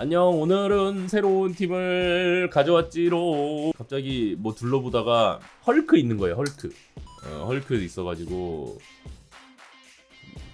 안녕 오늘은 새로운 팀을 가져왔지로. 갑자기 뭐 둘러보다가 헐크 있는 거예요 헐크. 어, 헐크 있어가지고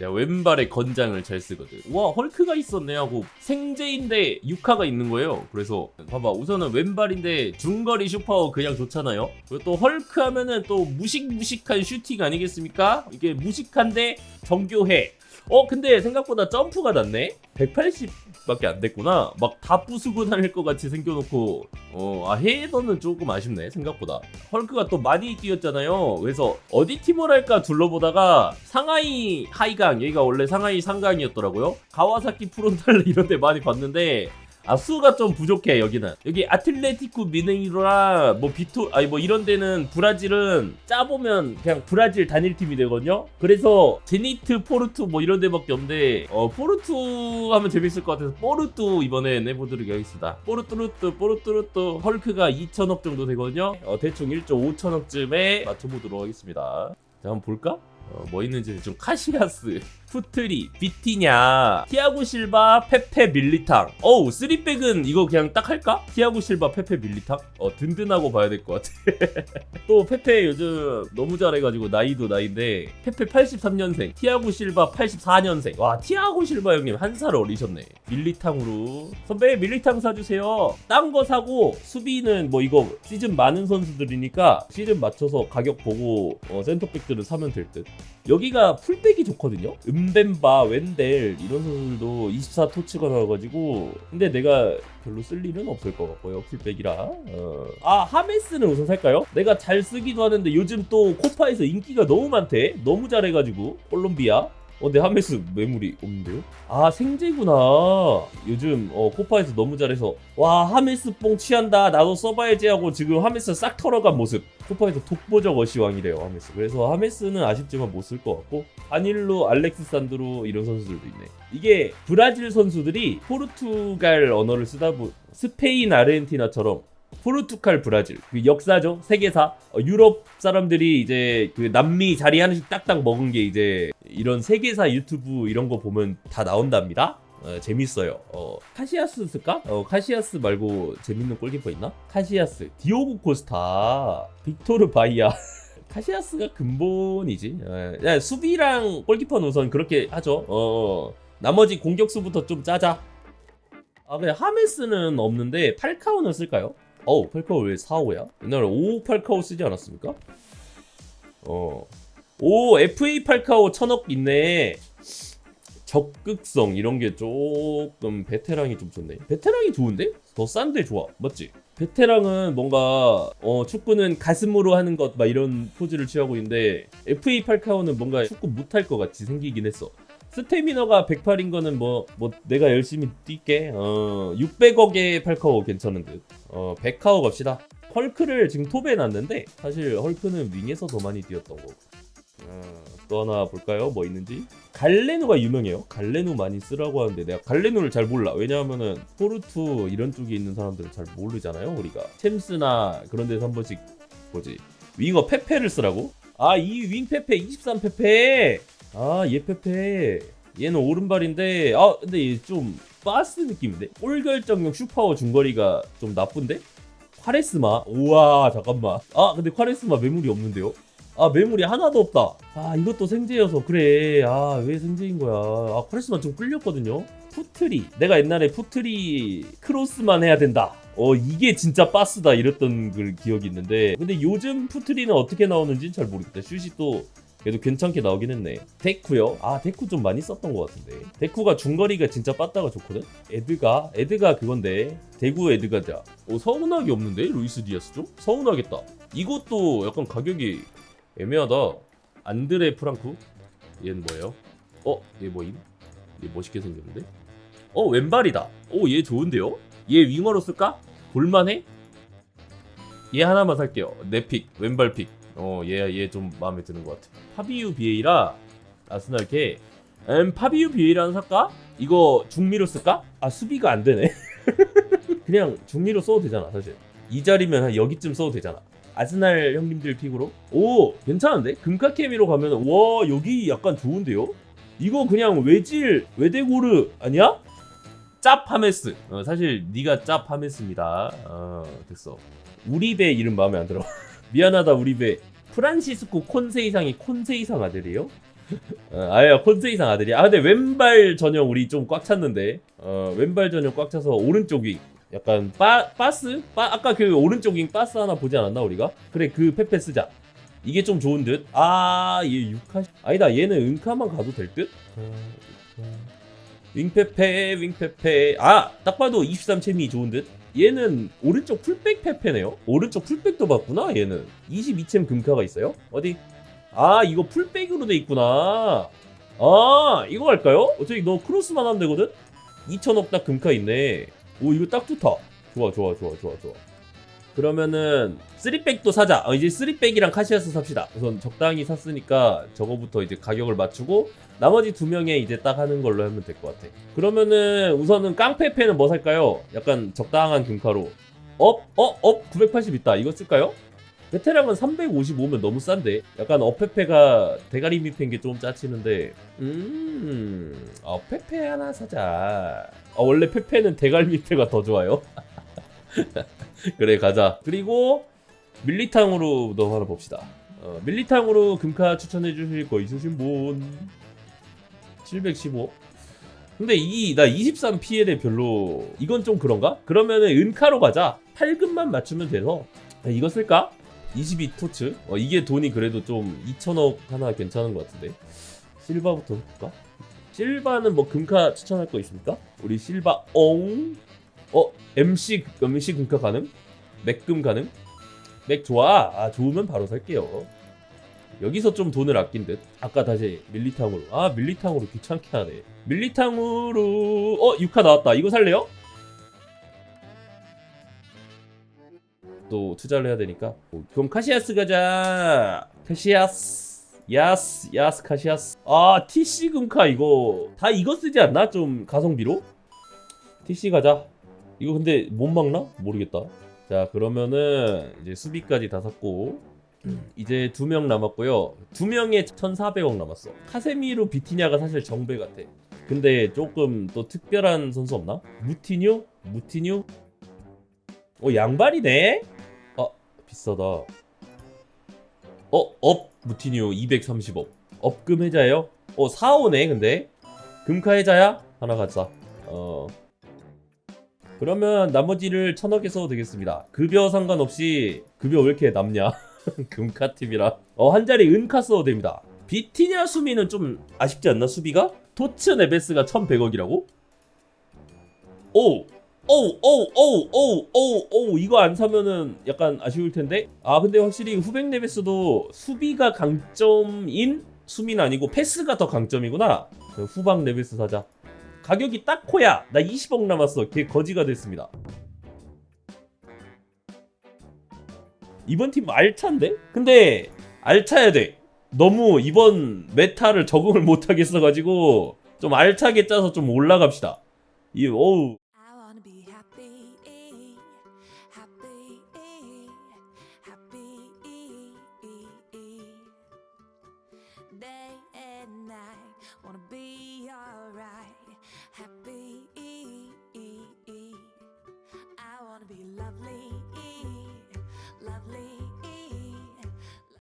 내가 왼발에 건장을 잘 쓰거든. 와 헐크가 있었네 하고 생제인데 육화가 있는 거예요. 그래서 봐봐 우선은 왼발인데 중거리 슈퍼 그냥 좋잖아요. 그리고 또 헐크 하면은 또 무식무식한 슈팅 아니겠습니까? 이게 무식한데 정교해 어 근데 생각보다 점프가 낮네? 180밖에 안 됐구나. 막 다 부수고 다닐 것 같이 생겨놓고. 어아 헤더는 조금 아쉽네 생각보다. 헐크가 또 많이 뛰었잖아요. 그래서 어디 팀을 할까 둘러보다가 상하이 하이강 여기가 원래 상하이 상강이었더라고요. 가와사키 프론탈레 이런 데 많이 봤는데 아 수가 좀 부족해 여기는. 여기 아틀레티쿠 미네이로랑 뭐 비토 아니 뭐 이런 데는 브라질은 짜보면 그냥 브라질 단일 팀이 되거든요? 그래서 제니트 포르투 뭐 이런 데밖에 없는데 어 포르투 하면 재밌을 것 같아서 포르투 이번에 내보도록 하겠습니다. 포르투르뚜 포르투르뚜 헐크가 2천억 정도 되거든요? 어 대충 1조 5천억쯤에 맞춰보도록 하겠습니다. 자 한번 볼까? 어, 뭐 있는지 좀 카시아스, 푸트리, 비티냐, 티아고 실바, 페페 밀리탕. 어우, 쓰리백은 이거 그냥 딱 할까? 티아고 실바, 페페 밀리탕? 어, 든든하고 봐야 될 것 같아. 또 페페 요즘 너무 잘해가지고 나이도 나이인데 페페 83년생, 티아고 실바 84년생. 와, 티아고 실바 형님 한 살 어리셨네. 밀리탕으로 선배 밀리탕 사주세요. 딴 거 사고 수비는 뭐 이거 시즌 많은 선수들이니까 시즌 맞춰서 가격 보고 어, 센터백들을 사면 될 듯. 여기가 풀백이 좋거든요. 음벤바, 웬델 이런 선수들도 24 토 치가 나와가지고 근데 내가 별로 쓸 일은 없을 것 같고요. 풀백이라. 어. 아 하메스는 우선 살까요? 내가 잘 쓰기도 하는데 요즘 또 코파에서 인기가 너무 많대. 너무 잘해가지고 콜롬비아. 어, 내 하메스 매물이 없는데요? 아, 생제구나. 요즘, 어, 코파에서 너무 잘해서, 와, 하메스 뽕 취한다. 나도 써봐야지 하고 지금 하메스 싹 털어간 모습. 코파에서 독보적 어시왕이래요, 하메스. 그래서 하메스는 아쉽지만 못 쓸 것 같고, 아닐로, 알렉스 산드로 이런 선수들도 있네. 이게 브라질 선수들이 포르투갈 언어를 쓰다 보, 스페인, 아르헨티나처럼 포르투갈 브라질. 그 역사죠. 세계사. 어, 유럽 사람들이 이제 그 남미 자리 하나씩 딱딱 먹은 게 이제 이런 세계사 유튜브 이런 거 보면 다 나온답니다. 어, 재밌어요. 어, 카시아스 쓸까? 어, 카시아스 말고 재밌는 골키퍼 있나? 카시아스. 디오고 코스타. 빅토르 바이아. 카시아스가 근본이지. 어, 야, 수비랑 골키퍼는 우선 그렇게 하죠. 어, 나머지 공격수부터 좀 짜자. 아 그냥 하메스는 없는데 팔카오는 쓸까요? 어우 팔카오 왜 4, 5야? 옛날에 5 팔카오 쓰지 않았습니까? 어. 오 FA 팔카오 천억 있네 적극성 이런 게 조금 베테랑이 좀 좋네 베테랑이 좋은데? 더 싼데 좋아 맞지? 베테랑은 뭔가 어, 축구는 가슴으로 하는 것 막 이런 포즈를 취하고 있는데 FA 팔카오는 뭔가 축구 못할 것 같이 생기긴 했어 스태미너가 108인 거는 뭐, 뭐, 내가 열심히 뛸게. 어, 600억의 팔카오 괜찮은 듯. 어, 100카오 갑시다. 헐크를 지금 톱에 놨는데, 사실 헐크는 윙에서 더 많이 뛰었던 거고. 어, 또 하나 볼까요? 뭐 있는지? 갈레누가 유명해요. 갈레누 많이 쓰라고 하는데, 내가 갈레누를 잘 몰라. 왜냐하면은, 포르투 이런 쪽에 있는 사람들은 잘 모르잖아요, 우리가. 챔스나 그런 데서 한 번씩, 뭐지? 윙어 페페를 쓰라고? 아, 이 윙 페페, 23 페페! 아, 얘 페페. 얘는 오른발인데, 아, 근데 얘 좀 바스 느낌인데? 골 결정력 슈퍼 중거리가 좀 나쁜데? 카레스마? 우와, 잠깐만. 아, 근데 카레스마 매물이 없는데요? 아, 매물이 하나도 없다. 아, 이것도 생제여서 그래. 아, 왜 생제인 거야. 아, 카레스마 좀 끌렸거든요? 푸트리. 내가 옛날에 푸트리 크로스만 해야 된다. 어, 이게 진짜 바스다. 이랬던 그 기억이 있는데. 근데 요즘 푸트리는 어떻게 나오는지는 잘 모르겠다. 슛이 또 그래도 괜찮게 나오긴 했네. 데쿠요? 아, 데쿠 좀 많이 썼던 것 같은데. 데쿠가 중거리가 진짜 빠따가 좋거든? 에드가? 에드가 그건데. 대구 에드가자. 어, 서운하게 없는데? 루이스 디아스 좀? 서운하겠다. 이것도 약간 가격이 애매하다. 안드레 프랑쿠? 얘는 뭐예요? 어? 얘 뭐임? 얘 멋있게 생겼는데? 어, 왼발이다. 오, 얘 좋은데요? 얘 윙어로 쓸까? 볼만해? 얘 하나만 살게요. 내 픽, 왼발 픽. 어, 얘, 얘 좀 마음에 드는 것 같아. 파비유 비에이라, 아스날 게, 음, 파비유 비에이라는 살까? 이거 중미로 쓸까? 아, 수비가 안 되네. 그냥 중미로 써도 되잖아, 사실. 이 자리면 한 여기쯤 써도 되잖아. 아스날 형님들 픽으로. 오, 괜찮은데? 금카케미로 가면, 와, 여기 약간 좋은데요? 이거 그냥 외질, 외대고르 아니야? 짭 하메스. 어, 사실 네가 짭 하메스입니다. 어, 됐어. 우리배 이름 마음에 안 들어. 미안하다 우리 배. 프란시스코 콘세 이상이 콘세 이상 아들이요? 어, 아야 콘세 이상 아들이야. 아 근데 왼발 전용 우리 좀 꽉 찼는데. 어, 왼발 전용 꽉 차서 오른쪽 위. 약간 빠 빠스? 빠 아까 그 오른쪽 윙 빠스 하나 보지 않았나 우리가? 그래 그 페페 쓰자. 이게 좀 좋은 듯. 아, 얘 6카 아니다. 얘는 은카만 가도 될 듯? 윙페페, 윙페페. 아, 딱 봐도 23 채미 좋은 듯. 얘는 오른쪽 풀백 페페네요. 오른쪽 풀백도 봤구나. 얘는 22챔 금카가 있어요. 어디? 아, 이거 풀백으로 돼 있구나. 아, 이거 할까요? 어차피 너 크로스만 하면 되거든. 2천억 딱 금카 있네. 오, 이거 딱 좋다. 좋아, 좋아, 좋아, 좋아, 좋아. 그러면은 3백도 사자. 어, 이제 3백이랑 카시아스 삽시다. 우선 적당히 샀으니까 저거부터 이제 가격을 맞추고 나머지 두 명에 이제 딱 하는 걸로 하면 될 것 같아. 그러면은 우선은 깡페페는 뭐 살까요? 약간 적당한 금카로. 업, 어, 업 980 있다. 이거 쓸까요? 베테랑은 355면 너무 싼데. 약간 어페페가 대가리 밑인 게 좀 짜치는데. 음, 어, 페페 하나 사자. 어, 원래 페페는 대가리 밑에가 더 좋아요. 그래 가자. 그리고 밀리탕으로 너 하나 봅시다. 어, 밀리탕으로 금카 추천해 주실 거 있으신 분? 715. 근데 이 나 23 PL에 별로 이건 좀 그런가? 그러면은 은카로 가자. 8금만 맞추면 돼서 아, 이거 쓸까? 22 토츠. 어, 이게 돈이 그래도 좀 2천억 하나 괜찮은 것 같은데. 실바부터 볼까? 실바는 뭐 금카 추천할 거 있습니까? 우리 실바 옹. 어 MC MC 금카 가능? 맥금 가능? 맥 좋아. 아 좋으면 바로 살게요. 여기서 좀 돈을 아낀 듯. 아까 다시 밀리탕으로. 아 밀리탕으로 귀찮게 하네. 밀리탕으로 어 6카 나왔다. 이거 살래요? 또 투자를 해야 되니까. 어, 그럼 카시아스 가자. 카시아스. 야스 야스 카시아스. 아 TC 금카 이거 다 이거 쓰지 않나? 좀 가성비로? TC 가자. 이거 근데 못 막나? 모르겠다. 자 그러면은 이제 수비까지 다 샀고 이제 두 명 남았고요. 두 명에 1,400억 남았어. 카세미로 비티냐가 사실 정배 같아. 근데 조금 또 특별한 선수 없나? 무티뉴? 무티뉴? 어 양발이네? 아 비싸다. 어 업 무티뉴 230억. 업금 해자예요? 어 4호네 근데 금카 해자야? 하나 가자. 어 그러면 나머지를 천억에 써도 되겠습니다. 급여 상관없이 급여 왜 이렇게 남냐? 금카 팀이라. 어, 한 자리 은카 써도 됩니다. 비티냐 수미는 좀 아쉽지 않나 수비가? 토츠 네베스가 1100억이라고? 오! 오우 오우 오우 오우 오우 오우 이거 안 사면은 약간 아쉬울 텐데 아 근데 확실히 후백 네베스도 수비가 강점인 수미는 아니고 패스가 더 강점이구나 그 후방 네베스 사자 가격이 딱 코야. 나 20억 남았어. 걔 거지가 됐습니다. 이번 팀 알차인데? 근데 알차야 돼. 너무 이번 메타를 적응을 못 하겠어가지고 좀 알차게 짜서 좀 올라갑시다. 이 어우